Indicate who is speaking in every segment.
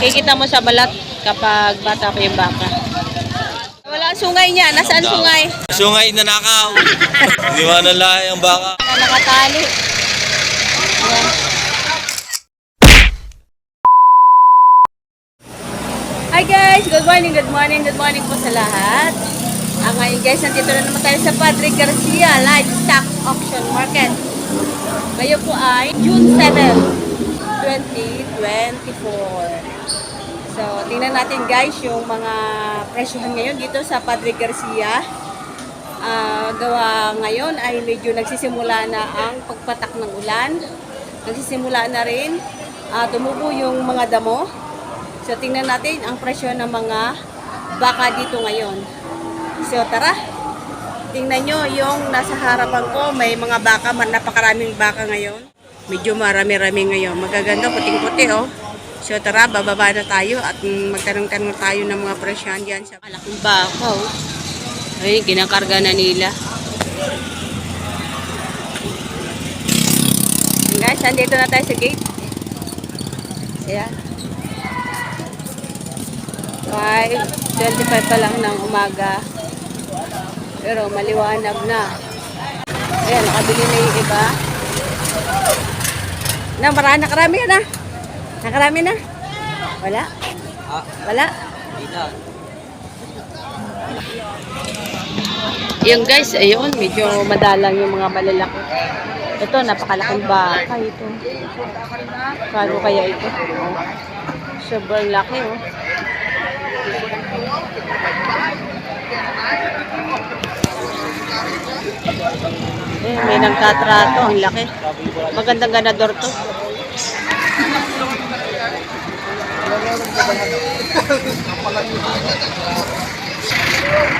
Speaker 1: Makikita mo sa balat kapag bata pa yung baka. Wala ang sungay niya. Nasaan sungay?
Speaker 2: Sungay na nakaw. Hindi mo nalahay ang baka.
Speaker 1: Na nakatali. Ayan. Hi guys! Good morning, good morning, good morning po sa lahat. Ah, ngayon guys, nandito na naman tayo sa Padre Garcia Livestock Auction Market. Ngayon po ay June 7, 2024. So, tingnan natin guys yung mga presyohan ngayon dito sa Padre Garcia. Ah, gawa ngayon ay medyo nagsisimula na ang pagpatak ng ulan. Nagsisimula na rin ah, tumubo yung mga damo. So tingnan natin ang presyo ng mga baka dito ngayon. So tara, tingnan nyo yung nasa harapan ko. May mga baka, napakaraming baka ngayon. Medyo marami-rami ngayon. Magaganda, puting-puti oh. So tara, bababa na tayo at magtanong-tanong tayo ng mga presyohan dyan sa malaking baka oh. Ay, kinakarga na nila. Guys, andito na tayo sa gate. Ayan. 5.25 pa lang ng umaga. Pero maliwanag na. Ayan, nakabili na yung iba. Na, marami, nakarami ka na. Nakarami na. Wala? Wala? Yung guys, ayun, medyo madalang yung mga malalaki. Ito, napakalaking baka ito. Kano kaya ito? Sobrang laki, oh. Eh, may nagtatrato, ang laki. Magandang ganador to.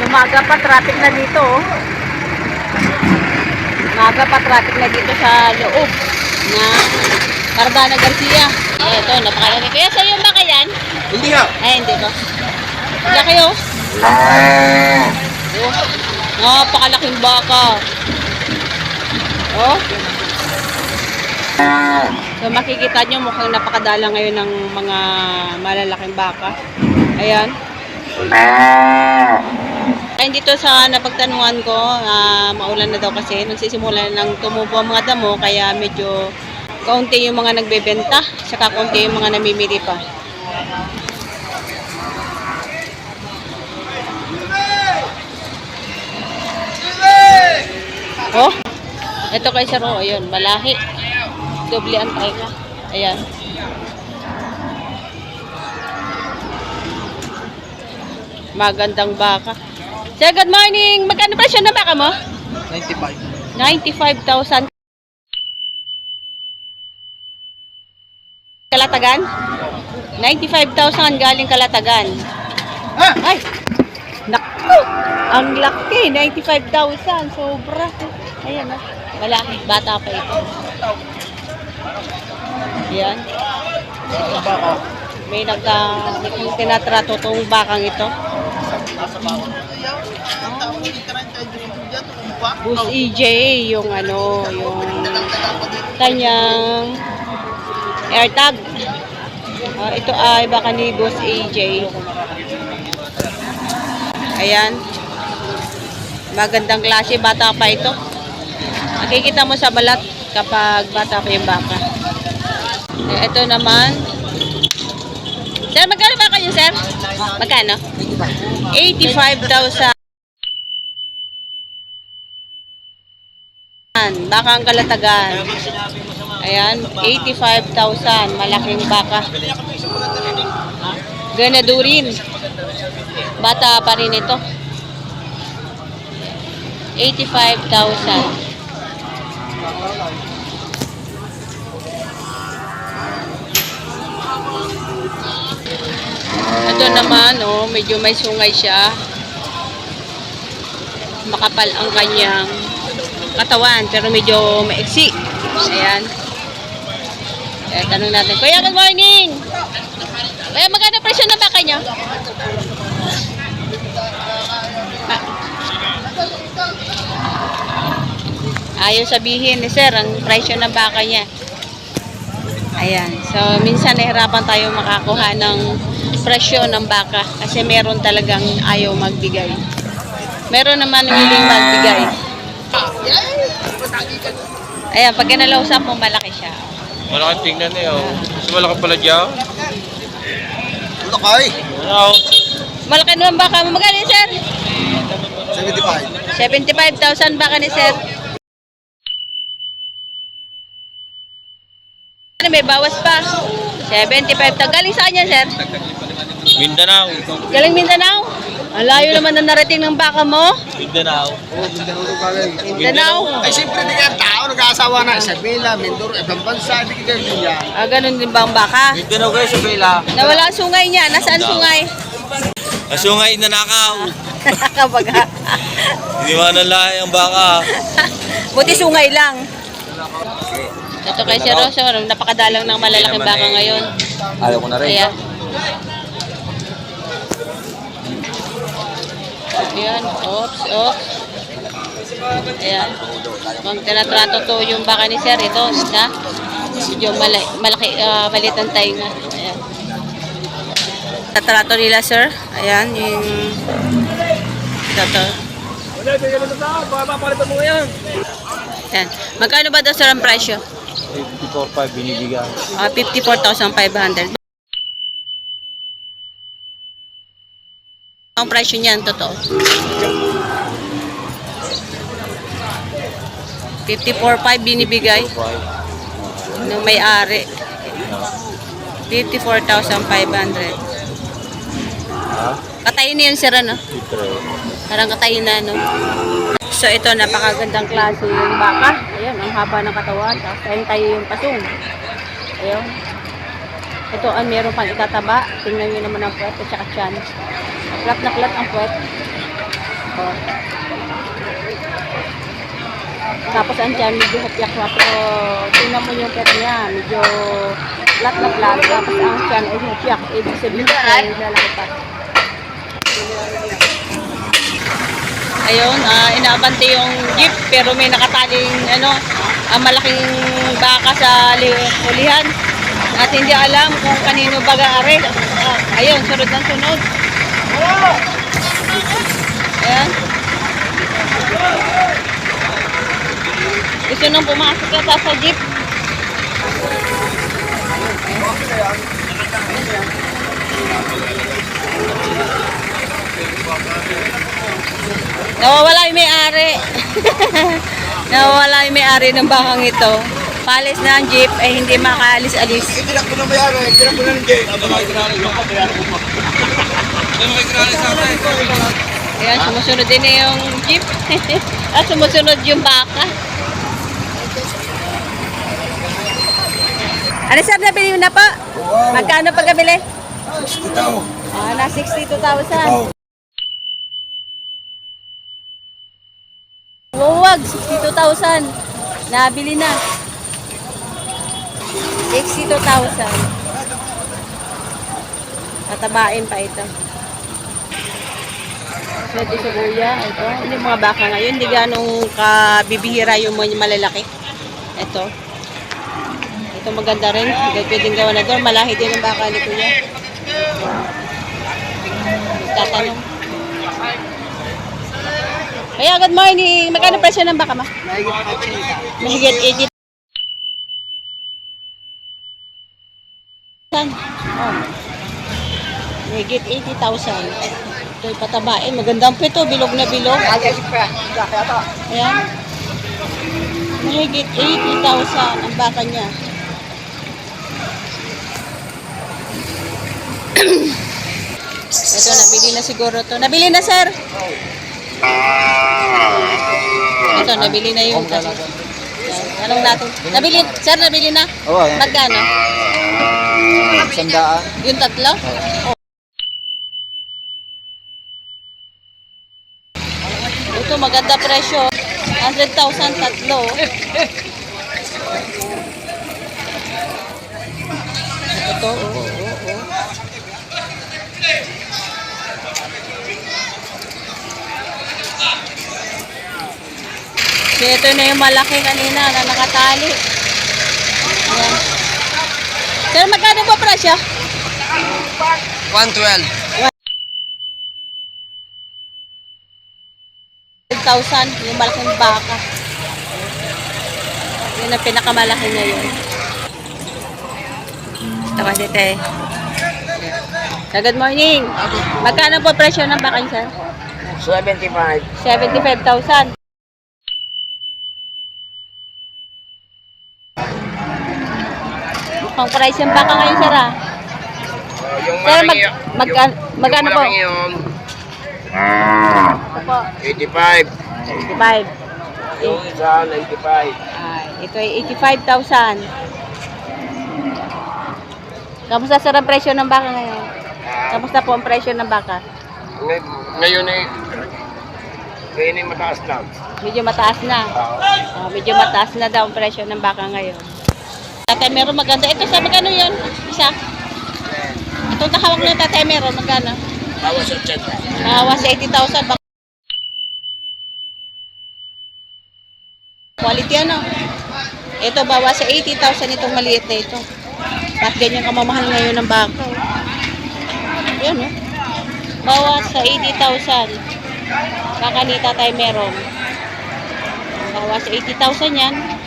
Speaker 1: Umaga pa traffic na dito, oh. Umaga pa traffic na dito sa loob na Cardana Garcia. Eh, ito, napakalaki. Kaya sa'yo ba yan?
Speaker 2: Hindi ha.
Speaker 1: Ay, hindi ko. Laki, oh. Oh, napakalaking baka. So makikita nyo mukhang napakadala ngayon ng mga malalaking baka. Ayan. Ayun dito sa napagtanungan ko, ah, maulan na daw kasi, nagsisimula ng tumubo ang mga damo, kaya medyo kaunti yung mga nagbebenta, saka kaunti yung mga namimili pa. Oh, ito kay Sir oh, ayun, malahi. Doble ang ka. Ayan. Magandang baka. Sir, good morning. Magkano presyo ng baka mo?
Speaker 2: 95.
Speaker 1: 95,000. Kalatagan? 95,000 galing Kalatagan. Ay! Naku! Ang laki! 95,000. Sobra. Ayan o. Malaki. Bata pa ito. Ayan. May nagka... Tinatrato tong bakang ito. Bus EJ, yung ano, yung kanyang AirTag. Ah, ito ay baka ni Bus EJ. Ayan. Magandang klase, bata pa ito. Makikita mo sa balat kapag bata pa yung baka. Eh, ito naman. Sir, magkano ba kayo, sir? Magkano? 85,000. Baka ang kalatagan. Ayan, 85,000. Malaking baka. Ganadurin. Bata pa rin ito. 85,000. Ito naman, oh, medyo may sungay siya. Makapal ang kanyang katawan, pero medyo maiksi. Ayan. Kaya tanong natin, Kuya, good morning! Kuya, magkano presyo na baka niya? Ah. Ayaw sabihin ni sir ang presyo ng baka niya. Ayan. So, minsan nahirapan tayo makakuha ng presyo ng baka kasi meron talagang ayaw magbigay. Meron naman willing magbigay. Ayan, pag kinalausap mo, malaki siya.
Speaker 2: Malaking tingnan eh, oh. Mas malaki pala dyan.
Speaker 3: Lakay.
Speaker 2: Ano?
Speaker 1: Malaki naman baka mo. Magkano yun, sir?
Speaker 3: 75.
Speaker 1: 75,000 baka ni sir. May bawas pa. 75,000. Galing sa kanya, sir?
Speaker 2: Mindanao.
Speaker 1: Galing Mindanao? Ang layo naman na narating ng baka mo.
Speaker 2: Mindanao.
Speaker 3: Oo, Mindanao. Ay, siyempre, di kaya tao, nag-aasawa na. Sa Bila, Mindoro, ibang bansa, di ka ganyan yan.
Speaker 1: Ah, ganun din ba ang baka?
Speaker 2: Mindanao kayo sa Bela.
Speaker 1: Nawala ang sungay niya. Nasaan sungay?
Speaker 2: Asungay na nakaw.
Speaker 1: Kabaga.
Speaker 2: Hindi mo nalahay ang baka.
Speaker 1: Buti sungay lang. Ito kay Sir Rosso, napakadalang ng malalaking baka ngayon.
Speaker 2: Ayaw ko na
Speaker 1: Ayan. Ayan, oops, oops. Ayan. Kung tinatrato to yung baka ni Sir, ito, na, medyo malaki, malaki ah, maliit ang tainga. Ayan. Tatrato nila, Sir. Ayan, yung... Ito, Ayan. Magkano ba daw, Sir, ang presyo?
Speaker 2: 54.5 binibigyan.
Speaker 1: Ah, 54,500. Ang presyo niyan, totoo. 54,500 binibigay ng may-ari. 54,500.
Speaker 2: Ha?
Speaker 1: Katayin na yun, sir, ano? Parang katayin na, no? So, ito, napakagandang klase yung baka. Ayan, ang haba ng katawan. Tapos, ayun tayo yung pasong. Ayun. Ito, ang meron pang itataba. Tingnan nyo naman ang puwet at saka tiyan. Klat na klat ang puwet. Oh. Tapos, ang tiyan, medyo hapyak-hapyak. Pero, tingnan mo yung puwet niya. Medyo flat na flat. Tapos, ang tiyan ay hapyak. Ibig sabihin, ay lalaki pa. Ayun, ah, inaabante yung jeep pero may nakataling ano, ah, malaking baka sa li- hulihan. At hindi alam kung kanino baga-are. Ah, ayun, sunod ng sunod. Ayan. Gusto nang pumasok yata sa jeep. Nawawala yung may-ari. Nawawala yung may-ari ng bakang ito. Palis na ang jeep ay hindi makaalis-alis.
Speaker 3: Itilak ko na bayari, itilak ko na ng gate.
Speaker 1: Ayan, sumusunod din na yung jeep. At sumusunod yung baka. Ano sir, nabili mo na po? Magkano pagkabili?
Speaker 3: Ito.
Speaker 1: Ah, na 62,000. Wawag, 62,000. Nabili na. 62,000. Tatabain pa ito. Pwede sa kuya. Ito. Hindi mga baka ngayon. Hindi ganong kabibihira yung mga malalaki. Ito. Ito maganda rin. Pwedeng gawa na doon. Malahi din ang baka ni kuya. Tatanong. Kaya good morning. Magkano presyo ng baka ma? Mahigit 80. Oh. Mahigit 80,000. Ito patabain. Magandang pito. Bilog na bilog. Ayan. Mahigit 80,000 ang baka niya. Ito, nabili na siguro to. Nabili na, sir? Ito, nabili na yung kasi. Yan, Anong natin? Nabili, sir, nabili na?
Speaker 3: Oo.
Speaker 1: Magkano?
Speaker 3: Sandaan.
Speaker 1: Yung tatlo? Oh. Ito, maganda presyo. 100,000 tatlo. Ito, oo, So, ito na yung malaki kanina na nakatali. Ayan. Sir, magkano po presyo?
Speaker 3: 112.
Speaker 1: 1,000, yung malaking baka. Yun ang pinakamalaki ngayon. Ito kasi te. Sir, Good morning. Magkano po presyo ng baka sir?
Speaker 3: 75.
Speaker 1: 75,000. Mukhang price yung baka ngayon, sir, ah.
Speaker 3: yung
Speaker 1: Sir, mag, magka, magkano po?
Speaker 3: yun,
Speaker 1: Ito po,
Speaker 3: 85.
Speaker 1: 85.
Speaker 3: Yung isa, 95.
Speaker 1: Ay, ito ay 85,000. Kamusta sir ang presyo ng baka ngayon?
Speaker 3: Ah,
Speaker 1: Kamusta po ang presyo ng baka?
Speaker 3: ngay- ngayon eh, ngayon eh mataas lang.
Speaker 1: Medyo mataas na. Ah, medyo mataas na daw ang presyo ng baka ngayon. Tatay meron maganda. Ito sa magkano yun? Isa? Itong tahawak ng tatay meron magkano?
Speaker 3: Bawas 80.
Speaker 1: Bawas sa 80,000. Bak- Quality ano? Ito bawas sa 80,000 itong maliit na ito. Bakit ganyan kamamahal ngayon ng baka? oh? Yan oh. Bawas sa 80,000. Baka ni tatay meron. Bawas sa 80,000 yan.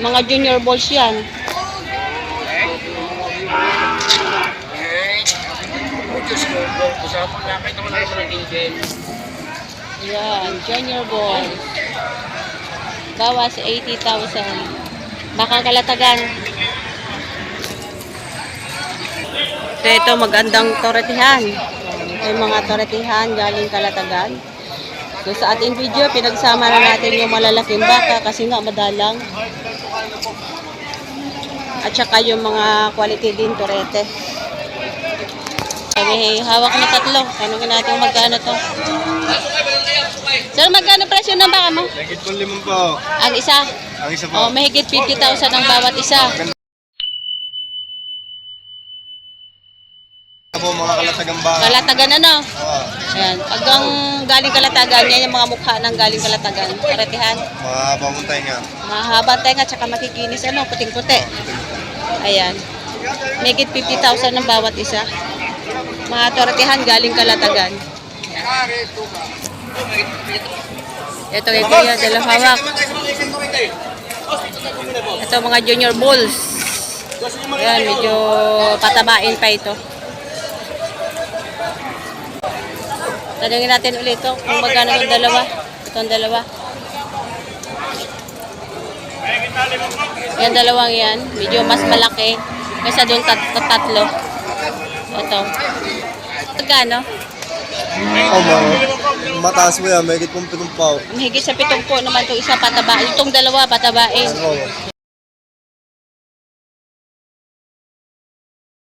Speaker 1: Mga junior balls yan. Yan, junior balls. Bawas 80,000. Baka kalatagan. So ito magandang toretihan. Yung mga toretihan galing kalatagan. So sa ating video, pinagsama na natin yung malalaking baka kasi nga madalang. At saka yung mga quality din torete. May hawak na tatlo. Tanungin natin magkano to. Sir, magkano presyo ng baka mo?
Speaker 4: Higit po limang po.
Speaker 1: Ang isa.
Speaker 4: Ang isa
Speaker 1: Oh,
Speaker 4: po.
Speaker 1: mahigit 50,000 ang bawat isa.
Speaker 4: Po mga kalatagang baka.
Speaker 1: Kalatagan ano?
Speaker 4: Oo.
Speaker 1: Ayan. Pag ang galing kalatagan, yan yung mga mukha ng galing kalatagan. Paretihan.
Speaker 4: Mahabang nga.
Speaker 1: Mahaba tenga, tsaka makikinis ano, puting-puti. Ayan. Mahigit 50,000 ang bawat isa. Mga toretihan galing kalatagan. Ito kay Kuya de la Hawak. Ito mga junior bulls. Ayan, medyo patabain pa ito. Tanungin natin ulit ito kung magkano yung dalawa. Itong dalawa. Yan dalawang yan. Medyo mas malaki. Kaysa doon tat tat- tatlo. Ito. Magkano?
Speaker 4: Oo, ma mataas mo yan. Mahigit pong pitong pao.
Speaker 1: Mahigit sa pitong po naman itong isa patabain. Itong dalawa patabain.
Speaker 4: Oo.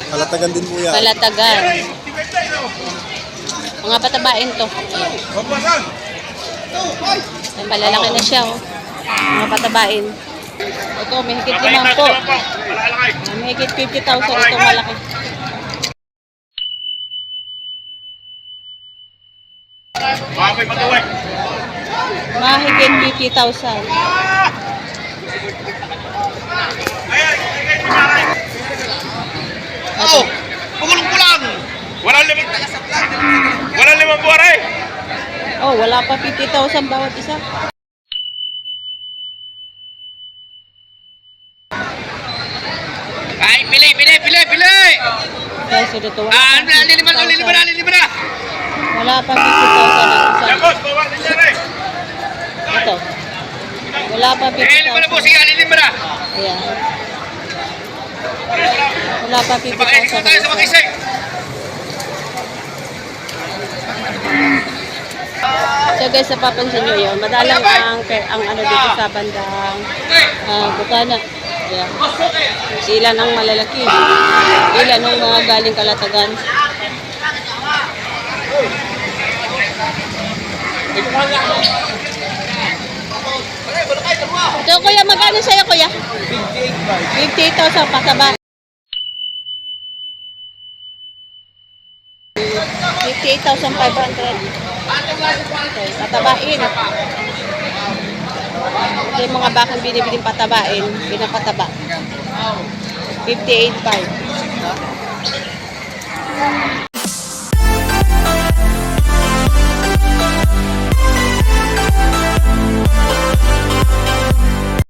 Speaker 4: Kalatagan din po yan.
Speaker 1: Kalatagan. Mga patabain to. Ay, malalaki na siya, oh. Mga patabain. Ito, may higit limang po. Ah, May higit 50,000 itong malaki. Mahigit 50,000.
Speaker 5: Oh, pumulong ko lang. Walang limang Walang limang buwan eh.
Speaker 1: Oh, wala pa 50,000 bawat isa.
Speaker 5: Ay, pili, pili, pili, pili.
Speaker 1: Guys, so dito wala
Speaker 5: Ah,
Speaker 1: pa
Speaker 5: liliman, liliman na,
Speaker 1: 50,000.
Speaker 5: liliman na.
Speaker 1: Wala pa 50,000 ang isa.
Speaker 5: Yan, boss, bawa din yan eh.
Speaker 1: Ito. Wala pa
Speaker 5: Eh, liliman na po,
Speaker 1: 50,000.
Speaker 5: sige, liliman na.
Speaker 1: Ayan. Wala pa
Speaker 5: Mag-edit
Speaker 1: 50,000
Speaker 5: po tayo sa
Speaker 1: ang So guys, napapansin nyo yun. Madalang ang, ang ano dito sa bandang uh, Bukana. Yeah. Ilan ang malalaki. Ilan ang mga galing kalatagan. So kuya, magkano sa'yo kuya? 58,000 pa sa 68,500. Patabain. Ito yung mga bakang binibiling patabain, pinapataba. 58,500. Thank